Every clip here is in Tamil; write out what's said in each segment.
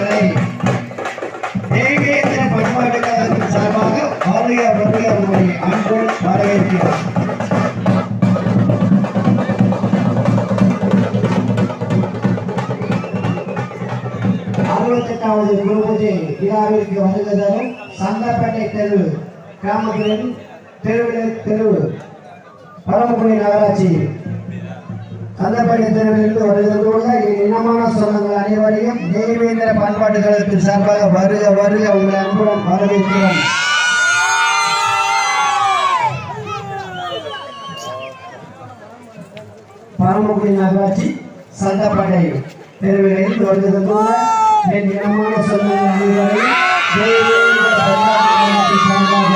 பண்பாடுகளை தேவேந்திர பண்பாட்டு கழகத்தின் சார்பாக வருக வந்து அவர்களுடைய அன்போடு வரவேற்கிறார் அறுபத்தெட்டாவது குருபூஜை விழாவிற்கு வருகிறதும் சந்தப்பேட்டை தெரு கிராமத்திலும் தெருவில் தெரு பரமக்குடி நகராட்சி சந்தப்பேட்டை தெருவிலிருந்து வருவதோடு இனமான சொந்தங்கள் அனைவரையும் தேவேந்திர பண்பாட்டு கழகத்தின் சார்பாக வருக வருக உங்களை அன்புடன் வரவேற்கிறோம். பரமக்குடி நகராட்சி சந்தப்படை தெருவிலிருந்து வருகிறதோடு என் இனமான சொந்தங்கள் அனைவரையும் தேவேந்திர பண்பாட்டு கழகத்தின் சார்பாக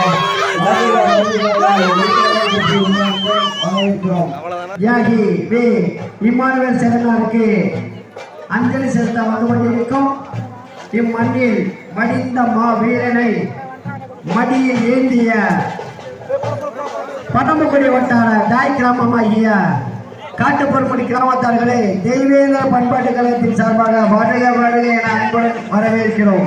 வருக வருக வரவேற்கிறோம். தியாகி வே இம்மானுவேல் செல்லனாருக்கு. அஞ்சலி செலுத்த வந்து கொண்டிருக்கும் இம்மண்ணில் மடிந்த மா வீரனை மடியில் ஏந்திய பட்டம்புக்குடி வட்டார தாய் கிராமமாகிய காட்டுப்பொருமணி கிராமத்தார்களே தெய்வேந்திர பண்பாட்டு கழகத்தின் சார்பாக வாடகை வருக என அன்புடன் வரவேற்கிறோம்.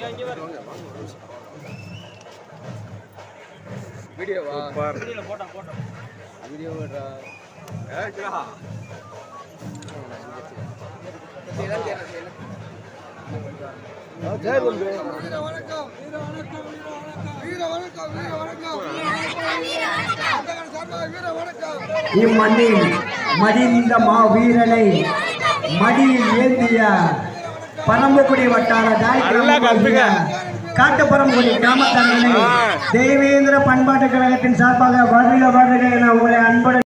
காணோம். சூப்பர். ஏய், கிரா. ஜெய் பந்து. இம்மண்ணில் மடிந்த மா வீரனை மடியில் ஏந்திய பரம்புக்குடி வட்டார தாய் கிராமத்தார்களே ஆ. தேவேந்திர பண்பாட்டு கழகத்தின் சார்பாக வருக வருக என உங்களை அன்புடன்